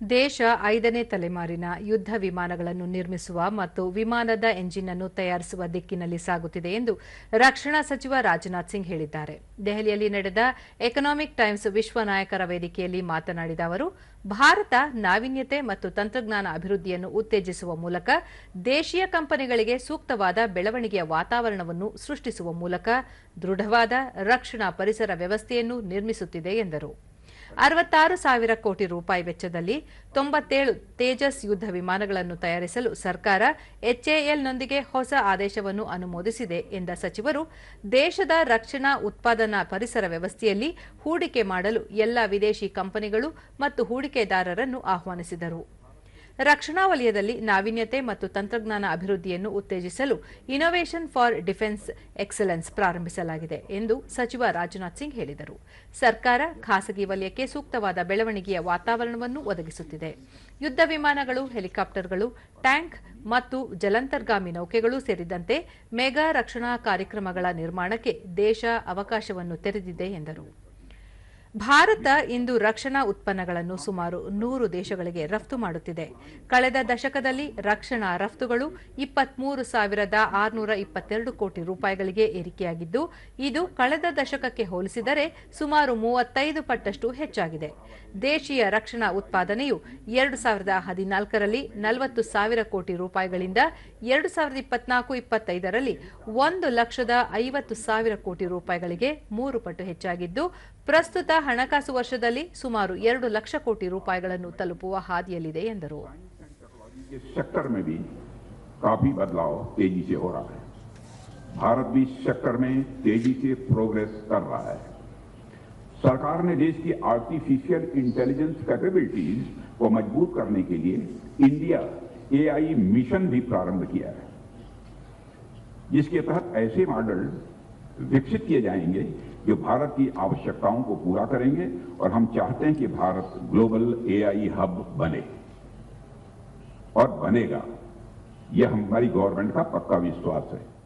ದೇಶ ಐದನೇ ತಲೆಮಾರಿನ ಯುದ್ಧ ವಿಮಾನಗಳನ್ನು ನಿರ್ಮಿಸುವ ಮತ್ತು ವಿಮಾನದ ಎಂಜಿನ್ ಅನ್ನು ತಯಾರಿಸುವ ದಿಕ್ಕಿನಲ್ಲಿ ಸಾಗುತ್ತಿದೆ ಎಂದು ರಕ್ಷಣಾ ಸಚಿವ ರಾಜನಾಥ್ ಸಿಂಗ್ ಹೇಳಿದ್ದಾರೆ. ದೆಹಲಿಯಲ್ಲಿ ನಡೆದ ಎಕನಾಮಿಕ್ ಟೈಮ್ಸ್ ವಿಶ್ವ ನಾಯಕರ ವೇದಿಕೆಯಲ್ಲಿ ಮಾತನಾಡಿದ ಅವರು, ಭಾರತ ನಾವೀನ್ಯತೆ ಮತ್ತು ತಂತ್ರಜ್ಞಾನ ಅಭಿವೃದ್ಧಿಯನ್ನು ಉತ್ತೇಜಿಸುವ ಮೂಲಕ ದೇಶೀಯ ಕಂಪನಿಗಳಿಗೆ ಸೂಕ್ತವಾದ ಬೆಳವಣಿಗೆಯ ವಾತಾವರಣವನ್ನು ಸೃಷ್ಟಿಸುವ ಮೂಲಕ ದೃಢವಾದ ರಕ್ಷಣಾ ಪರಿಸರ ವ್ಯವಸ್ಥೆಯನ್ನು ನಿರ್ಮಿಸುತ್ತಿದೆ ಎಂದರು. ಅರವತ್ತಾರು ಸಾವಿರ ಕೋಟಿ ರೂಪಾಯಿ ವೆಚ್ಚದಲ್ಲಿ ತೊಂಬತ್ತೇಳು ತೇಜಸ್ ಯುದ್ಧ ವಿಮಾನಗಳನ್ನು ತಯಾರಿಸಲು ಸರ್ಕಾರ ಎಚ್ಎಎಲ್ನೊಂದಿಗೆ ಹೊಸ ಆದೇಶವನ್ನು ಅನುಮೋದಿಸಿದೆ ಎಂದ ಸಚಿವರು, ದೇಶದ ರಕ್ಷಣಾ ಉತ್ಪಾದನಾ ಪರಿಸರ ವ್ಯವಸ್ಥೆಯಲ್ಲಿ ಹೂಡಿಕೆ ಮಾಡಲು ಎಲ್ಲ ವಿದೇಶಿ ಕಂಪನಿಗಳು ಮತ್ತು ಹೂಡಿಕೆದಾರರನ್ನು ಆಹ್ವಾನಿಸಿದರು. ರಕ್ಷಣಾ ವಲಯದಲ್ಲಿ ನಾವೀನ್ಯತೆ ಮತ್ತು ತಂತ್ರಜ್ಞಾನ ಅಭಿವೃದ್ಧಿಯನ್ನು ಉತ್ತೇಜಿಸಲು ಇನೋವೇಷನ್ ಫಾರ್ ಡಿಫೆನ್ಸ್ ಎಕ್ಸಲೆನ್ಸ್ ಪ್ರಾರಂಭಿಸಲಾಗಿದೆ ಎಂದು ಸಚಿವ ರಾಜನಾಥ್ ಸಿಂಗ್ ಹೇಳಿದರು. ಸರ್ಕಾರ ಖಾಸಗಿ ವಲಯಕ್ಕೆ ಸೂಕ್ತವಾದ ಬೆಳವಣಿಗೆಯ ವಾತಾವರಣವನ್ನು ಒದಗಿಸುತ್ತಿದೆ. ಯುದ್ಧ ವಿಮಾನಗಳು, ಹೆಲಿಕಾಪ್ಟರ್ಗಳು, ಟ್ಯಾಂಕ್ ಮತ್ತು ಜಲಂತರ್ಗಾಮಿ ನೌಕೆಗಳು ಸೇರಿದಂತೆ ಮೆಗಾ ರಕ್ಷಣಾ ಕಾರ್ಯಕ್ರಮಗಳ ನಿರ್ಮಾಣಕ್ಕೆ ದೇಶ ಅವಕಾಶವನ್ನು ತೆರೆದಿದೆ ಎಂದರು. ಭಾರತ ಇಂದು ರಕ್ಷಣಾ ಉತ್ಪನ್ನಗಳನ್ನು ಸುಮಾರು ನೂರು ದೇಶಗಳಿಗೆ ರಫ್ತು ಮಾಡುತ್ತಿದೆ. ಕಳೆದ ದಶಕದಲ್ಲಿ ರಕ್ಷಣಾ ರಫ್ತುಗಳು ಇಪ್ಪತ್ಮೂರು ಸಾವಿರದ ಆರುನೂರ ಇಪ್ಪತ್ತೆರಡು ಕೋಟಿ ರೂಪಾಯಿಗಳಿಗೆ ಏರಿಕೆಯಾಗಿದ್ದು, ಇದು ಕಳೆದ ದಶಕಕ್ಕೆ ಹೋಲಿಸಿದರೆ ಸುಮಾರು ಮೂವತ್ತೈದು ಪಟ್ಟಷ್ಟು ಹೆಚ್ಚಾಗಿದೆ. ದೇಶೀಯ ರಕ್ಷಣಾ ಉತ್ಪಾದನೆಯು ಎರಡು ಸಾವಿರದ ಹದಿನಾಲ್ಕರಲ್ಲಿ ನಲವತ್ತು ಸಾವಿರ ಕೋಟಿ ರೂಪಾಯಿಗಳಿಂದ ಎರಡು ಸಾವಿರದ ಇಪ್ಪತ್ನಾಲ್ಕು ಇಪ್ಪತ್ತೈದರಲ್ಲಿ ಒಂದು ಲಕ್ಷದ ಐವತ್ತು ಸಾವಿರ ಕೋಟಿ ರೂಪಾಯಿಗಳಿಗೆ ಮೂರು ಪಟ್ಟು ಹೆಚ್ಚಾಗಿದ್ದು ಪ್ರಸ್ತುತ ಹಣಕಾಸು ವರ್ಷದಲ್ಲಿ ಸುಮಾರು ಎರಡು ಲಕ್ಷ ಕೋಟಿ ರೂಪಾಯಿಗಳನ್ನು ತಲುಪುವ ಹಾದಿಯಲ್ಲಿದೆ ಎಂದರು इस सेक्टर में भी काफी बदलाव तेजी से हो रहा है भारत भी इस सेक्टर में तेजी से प्रोग्रेस कर रहा है सरकार ने देश की आर्टिफिशियल इंटेलिजेंस कैपेबिलिटीज को मजबूत करने के लिए इंडिया एआई मिशन भी प्रारंभ किया है जिसके तहत ऐसे मॉडल विकसित किए जाएंगे जो भारत की आवश्यकताओं को पूरा करेंगे और हम चाहते हैं कि भारत ग्लोबल एआई हब बने। और बनेगा। यह हमारी गवर्नमेंट का पक्का विश्वास है।